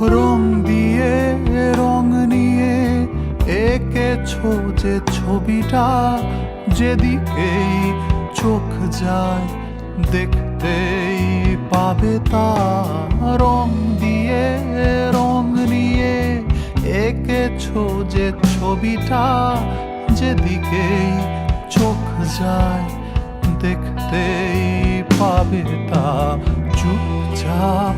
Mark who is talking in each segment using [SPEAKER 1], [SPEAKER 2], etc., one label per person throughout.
[SPEAKER 1] রং দিয়ে, রং নিয়ে এঁকেছো যে ছবিটা যেদিকেই চোখ যায় দেখতেই পাবে তা। রং দিয়ে, রং নিয়ে এঁকেছো যে ছবিটা যেদিকেই চোখ যায় দেখতেই পাবে তা। চুপচাপ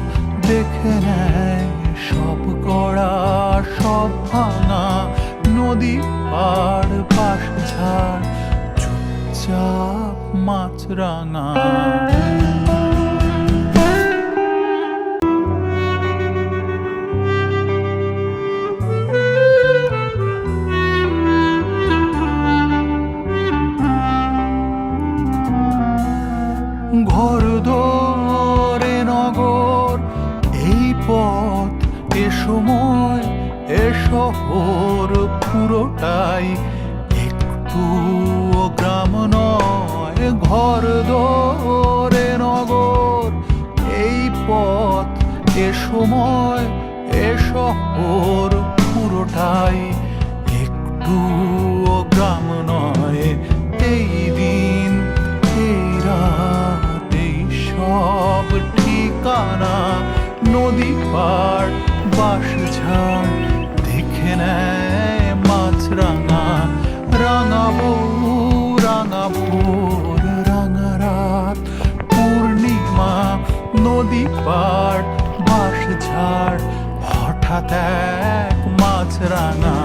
[SPEAKER 1] নদী পাড় পাশ ঝাড় চুপচাপ মাছরাঙা ঘর ধরে নগর এ সময় এ শহর পুরোটাই একটু গ্রাম নয়, ঘর ধরে নগর। এই পথ, এ সময়, এ শহর পুরোটাই একটু গ্রাম নয়। এই দিন, এই রাত, এই সব ঠিকানা নদী পাড় বাস ঝাড় দেখে নেয় মাছ রাঙা রাঙা বউ রাঙা রাত। পূর্ণিমা, নদী পাড় বাস ঝাড়, হঠাৎ এক মাছ রাঙা।